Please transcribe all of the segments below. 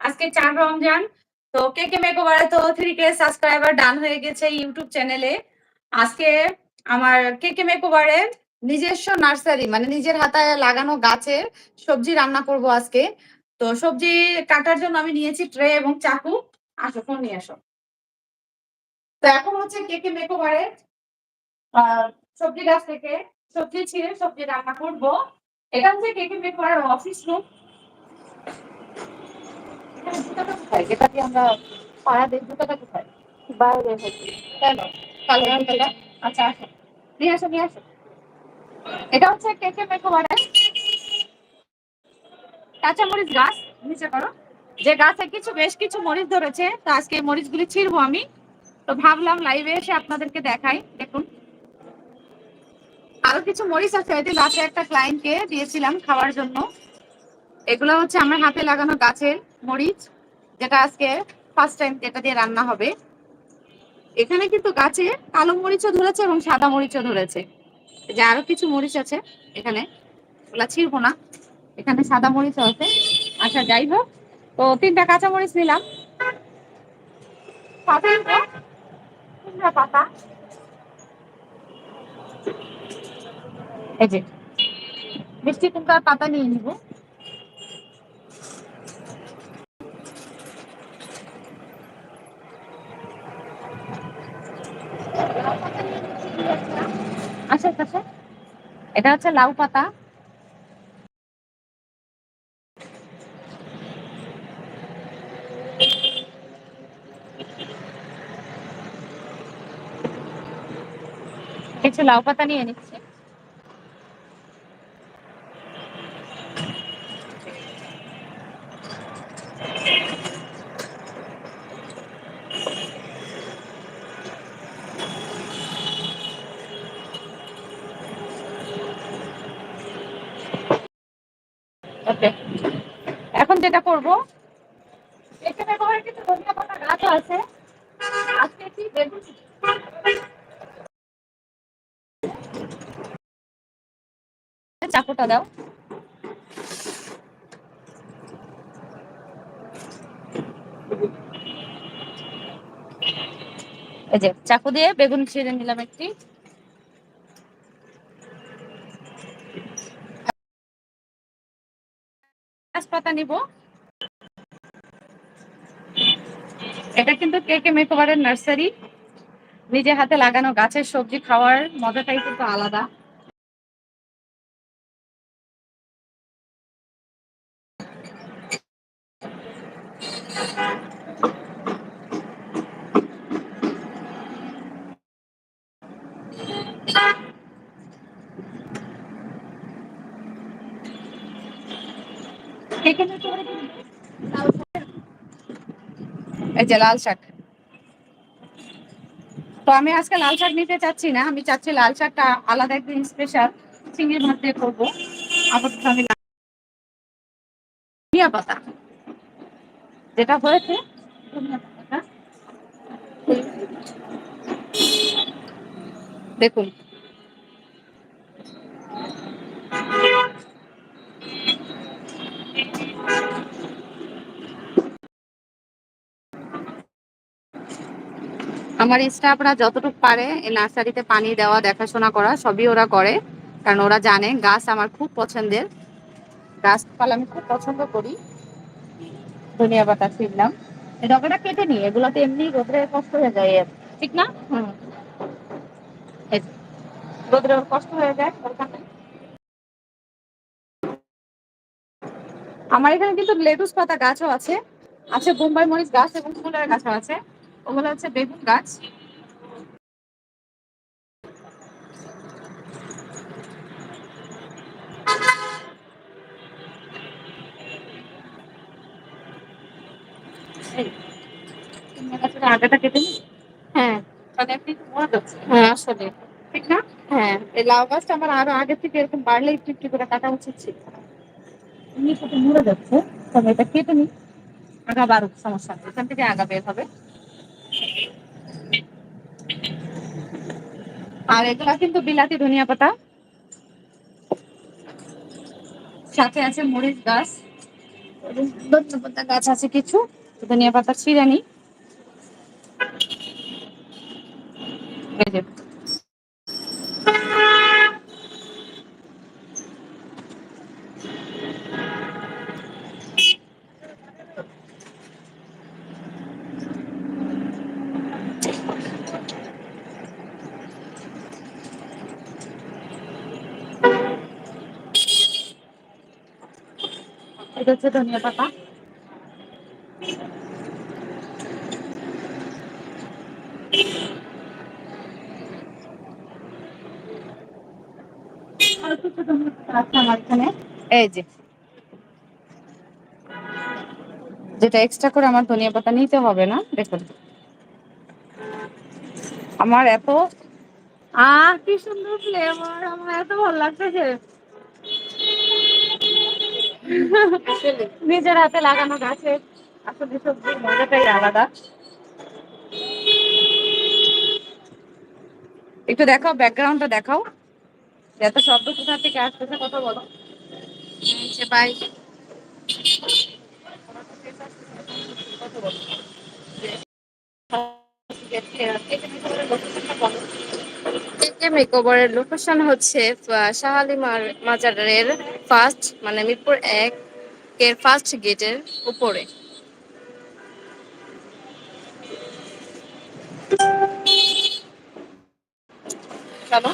আজকে চার রমজান। তো কে কে মেকওভারে তো থ্রি কে সাবস্ক্রাইবার ডান হয়ে গেছে ইউটিউব চ্যানেলে আজকে আমার কে কে মেকওভারে নিজস্ব নার্সারি মানে নিজের হাতায় লাগানো গাছের সবজি রান্না করব আজকে। তো সবজি কাটার জন্য আমি নিয়েছি ট্রে এবং চাকু। আসো ফোন নিয়ে আসো। তো এখন হচ্ছে কে কে মেকওভারে সবজি গাছ থেকে সবজি ছিঁড়ে সবজি রান্না করব। এটা হচ্ছে কে কে মেকওভারের অফিস রুম জুতাটা কোথায়? যেটা দিয়ে আমরা পাড়া দিই জুতাটা কোথায়? বাইরে কেন? কালো জুতাটা? আচ্ছা আসো। নিয়ে আসো নিয়ে আসো। এটা হচ্ছে কেকে মেকওভারে কাঁচামরিচ গাছ নিচে করো। যে গাছে কিছু বেশ কিছু মরিচ ধরেছে তো আজকে এই মরিচগুলি ছিঁড়বো আমি। তো ভাবলাম লাইভে এসে আপনাদেরকে দেখাই দেখুন। আরও কিছু মরিচ আছে এটি রাতে একটা ক্লায়েন্টকে দিয়েছিলাম খাওয়ার জন্য। এগুলো হচ্ছে আমার হাতে লাগানো গাছের মরিচ, যেটা আজকে ফার্স্ট টাইম যেটা দিয়ে রান্না হবে। এখানে কিন্তু গাছে কালো মরিচও ধরেছে এবং সাদা মরিচও ধরেছে। যে আরও কিছু মরিচ আছে এখানে। ওগুলা ছিড়বো না। এখানে সাদা মরিচও আছে। আচ্ছা যাই হোক। তো তিনটা কাঁচা মরিচ নিলাম। পাতা পাতা। এই যে, মিষ্টি কুমড়ার পাতা নিয়ে নিবো। আচ্ছা আচ্ছা এটা হচ্ছে লাউ পাতা। কিছু লাউ পাতা নিয়ে নিচ্ছি ওকে এখন যেটা করব। কিছু ধনিয়া পাতা গাছও আছে। আজকে বেগুন চাকুটা দাও। এই যে চাকু দিয়ে বেগুন ছিঁড়ে নিলাম একটি। গাছপাতা নিব। এটা কিন্তু কে কে মেকওভারের নার্সারি নিজে হাতে লাগানো গাছের সবজি খাওয়ার মজাটাই কিন্তু আলাদা কে কে মেকওভারে তো আমি আজকে লাল শাক নিতে চাচ্ছি না, আমি চাচ্ছি লাল শাকটা আলাদা একদিন স্পেশাল চিংড়ি মাছ দিয়ে করব। আপাতত আমি ধনিয়া পাতা। যেটা হয়েছে দেখুন আমার স্টাফরা যতটুকু পারে এই নার্সারিতে পানি দেওয়া দেখাশোনা করা সবই ওরা করে। কারণ ওরা জানে গাছ আমার খুব পছন্দের। গাছপালা আমি খুব পছন্দ করি। ধনিয়া পাতা এই ডগাটা কেটে নি এগুলোতে এমনি রোদ্রে কষ্ট হয়ে যায় এর। ঠিক না? হুম। রোদ্রে ওর কষ্ট হয়ে যায় আমার এখানে কিন্তু লেটুস পাতা গাছও আছে। আছে বোম্বাই মরিচ গাছ এবং ফুলের গাছও আছে। ওগুলো হচ্ছে বেগুন গাছ। আগাটা কেটে নি হ্যাঁ। তাহলে আপনি হ্যাঁ আসলে। ঠিক না? হ্যাঁ। এই লাউ গাছটা আমার আরও আগে থেকে এরকম বাড়লে একটু একটু করে কাটা উচিত ছিল। এমনি মরে যাচ্ছে। তবে এটা কেটে নি সমস্যা এখান থেকে আগা বের হবে। আর এগুলা কিন্তু বিলাতি ধনিয়া পাতা। সাথে আছে মরিচ গাছ। ধনিয়া পাতা গাছ আছে কিছু। ধনিয়া পাতা ছিঁড়ানি হচ্ছে ধনিয়া পাতা এই যে। যেটা এক্সট্রা করে আমার ধনিয়া পাতা নিতে হবে না দেখুন। আমার এত আহ কি সুন্দর ফ্লেভার আমার এত ভালো লাগতেছে। নিজের হাতে লাগানো গাছে আসলে সবজির মজাটাই আলাদা। একটু দেখাও ব্যাকগ্রাউন্ডটা দেখাও। এত শব্দ কোথা থেকে আসতেছে কথা বলো। কেকে মেকওভারের লোকেশন হচ্ছে শাহালি মাজারের ফার্স্ট মানে মিরপুর এক এর ফার্স্ট গেটের উপরে। চলো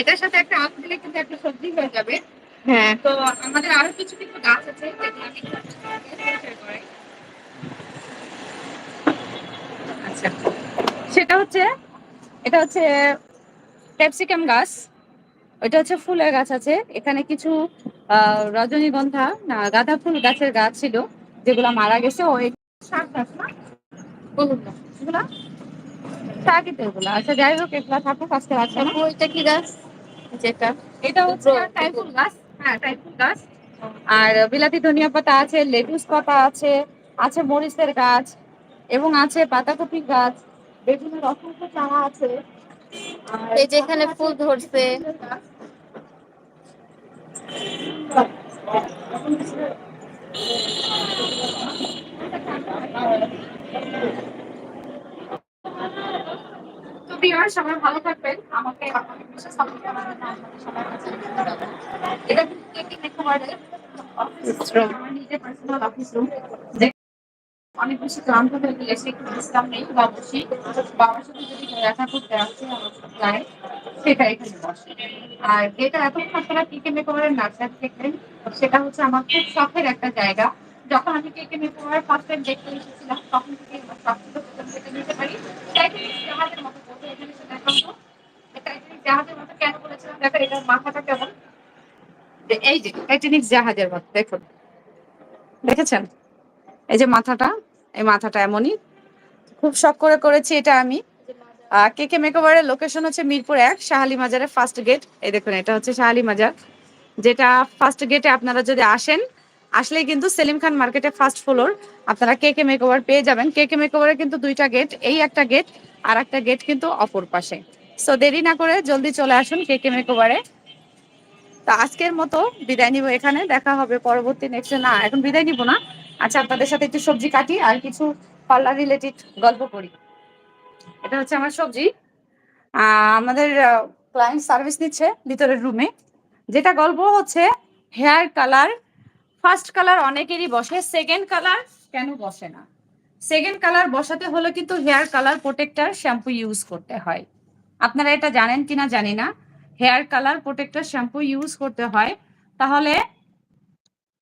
এটার সাথে একটা আলু দিলে কিন্তু একটা সবজি হয়ে যাবে। হ্যাঁ। তো আমাদের আরও কিছু কিছু গাছ আছে আমি। আচ্ছা। সেটা হচ্ছে এটা হচ্ছে ক্যাপসিকাম গাছ। ওইটা হচ্ছে ফুলের গাছ আছে। এখানে কিছু রজনীগন্ধা না গাঁদা ফুল গাছের গাছ ছিল যেগুলো মারা গেছে। ওই শাক গাছ না? শাকই তো এগুলা। আচ্ছা যাই হোক এগুলা থাকুক আজকে রাখছে না ওইটা কি গাছ? যেটা? এটা হচ্ছে টাইফুল গাছ। হ্যাঁ টাইফুল গাছ। আর বিলাতি ধনিয়া পাতা আছে লেটুস পাতা আছে আছে মরিচের গাছ এবং আছে পাতাকপি গাছ বেগুনের অসংখ্য চারা আছে। এই যে এখানে ফুল ধরছে। সবাই ভালো থাকবেন। আমাকে। এটা কিন্তু কেটি মেকওভারের অফিস নিজের পার্সোনাল অফিস রুম অনেক বেশি ক্লান্ত হয়ে এসে একটু বিশ্রাম নেই, বা বসি। বাবার সাথে যদি দেখা করতে আসছে আমার ক্লায়েন্ট সেটা এখানে বসে। আর যেটা এতক্ষণ আপনারা কেকে মেকওভারের নার্সারি দেখলেন সেটা হচ্ছে আমার খুব শখের একটা জায়গা। যখন আমি কেকে মেকওভার ফার্স্ট টাইম দেখতে এসেছিলাম, তখন থেকে আমার নিতে পারি। টাইটানিক জাহাজের মতো বলতে এখানে সেটা এখন জাহাজের মতো কেন বলেছিলাম? দেখো, এটার মাথাটা কেমন? এই যে টাইটানিক জাহাজের মতো, দেখুন। দেখেছেন? এই যে মাথাটা এই মাথাটা এমনই। খুব শখ করে করেছি এটা আমি। কে কে মেকওভারের লোকেশন হচ্ছে মিরপুর এক শাহালি মাজারের ফার্স্ট গেট এই দেখুন, এটা হচ্ছে শাহালি মাজার যেটা ফার্স্ট গেটে আপনারা যদি আসেন, আসলেই কিন্তু সেলিম খান মার্কেটে ফার্স্ট ফ্লোর আপনারা কে কে মেকওভার পেয়ে যাবেন। কে কে মেকওভারের কিন্তু দুইটা গেট এই একটা গেট আর একটা গেট কিন্তু অপর পাশে। সো দেরি না করে জলদি চলে আসুন কে কে মেকওভারে। তো আজকের মতো বিদায় নিব এখানে, দেখা হবে পরবর্তী নেক্সট না, এখন বিদায় নিব না। আচ্ছা আপনাদের সাথে একটু সবজি কাটি আর কিছু পার্লার রিলেটেড গল্প করি। এটা হচ্ছে আমার সবজি। আমাদের ক্লায়েন্ট সার্ভিস নিচ্ছে ভিতরের রুমে যেটা গল্প হচ্ছে হেয়ার কালার ফার্স্ট কালার অনেকেরই বসে সেকেন্ড কালার কেন বসে না? সেকেন্ড কালার বসাতে হলে কিন্তু hair colour protector shampoo use করতে হয়। আপনারা এটা জানেন কিনা জানি না। Hair colour protector shampoo use করতে হয়। তাহলে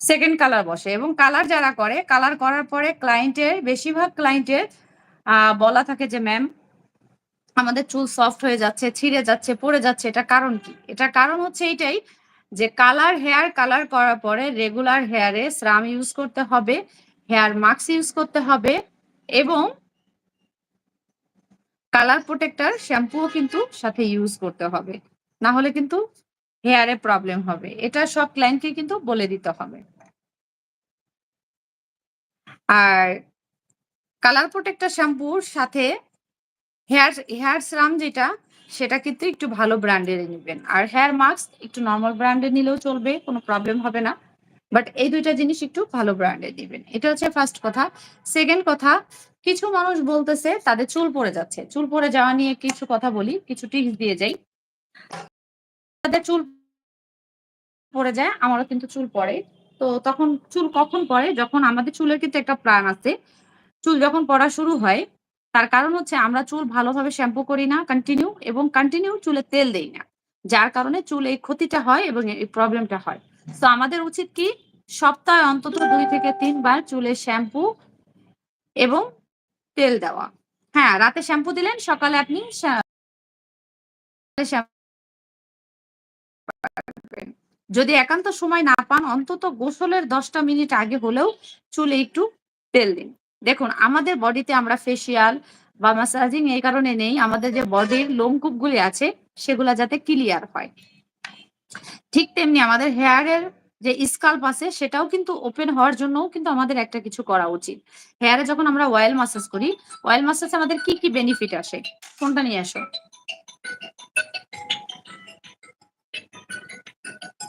সেকেন্ড কালার বসে এবং কালার যারা করে কালার করার পরে ক্লায়েন্টের বেশিরভাগ ক্লায়েন্টের বলা থাকে যে ম্যাম আমাদের চুল সফট হয়ে যাচ্ছে, ছিঁড়ে যাচ্ছে, পড়ে যাচ্ছে, এটা কারণ কি? এটা কারণ হচ্ছে এইটাই যে কালার হেয়ার কালার করার পরে রেগুলার হেয়ারে স্রাম ইউজ করতে হবে হেয়ার মাস্ক ইউজ করতে হবে এবং কালার প্রোটেক্টর শ্যাম্পুও কিন্তু সাথে ইউজ করতে হবে। না হলে কিন্তু হেয়ারে প্রবলেম হবে। এটা সব ক্লায়েন্টকে কিন্তু বলে দিতে হবে। আর কালার প্রোটেক্টর শ্যাম্পুর সাথে হেয়ার হেয়ার সিরাম যেটা, সেটা কিন্তু একটু ভালো ব্র্যান্ডের নেবেন। আর হেয়ার মাস্ক একটু নর্মাল ব্র্যান্ডের নিলেও চলবে, কোনো প্রবলেম হবে না। বাট এই দুইটা জিনিস একটু ভালো ব্র্যান্ডে দিবেন এটা হচ্ছে ফার্স্ট কথা। সেকেন্ড কথা, কিছু মানুষ বলতেছে, তাদের চুল পড়ে যাচ্ছে। চুল পড়ে যাওয়া নিয়ে কিছু কথা বলি, কিছু টিপস দিয়ে যাই। তাদের চুল পড়ে যায়, আমারও কিন্তু চুল পড়ে। তো তখন চুল কখন পড়ে? যখন আমাদের চুলের কিন্তু একটা প্ল্যান আছে। চুল যখন পড়া শুরু হয়, তার কারণ হচ্ছে আমরা চুল ভালোভাবে শ্যাম্পু করি না কন্টিনিউ এবং কন্টিনিউ চুলে তেল দেই না। যার কারণে চুল এই ক্ষতিটা হয় এবং এই প্রবলেমটা হয়। তো আমাদের উচিত কি? সপ্তাহে অন্তত দুই থেকে তিনবার চুলে শ্যাম্পু এবং তেল দেওয়া। হ্যাঁ রাতে শ্যাম্পু দিলেন, সকালে আপনি শ্যা- শ্যাম্পু করবেন। যদি একান্ত সময় না পান, অন্তত গোসলের দশটা মিনিট আগে হলেও চুলে একটু তেল দিন। দেখুন, আমাদের বডিতে আমরা ফেসিয়াল বা ম্যাসাজিং এই কারণে নেই, আমাদের যে বডির লোমকূপগুলি আছে, সেগুলা যাতে ক্লিয়ার হয়। ঠিক তেমনি আমাদের হেয়ারের যে স্কাল্প আছে, সেটাও কিন্তু ওপেন হওয়ার জন্যও কিন্তু আমাদের একটা কিছু করা উচিত। হেয়ারে যখন আমরা অয়েল মাসাজ করি অয়েল মাসাজ আমাদের কি কি বেনিফিট আসে? কোনটা নিয়ে আসো?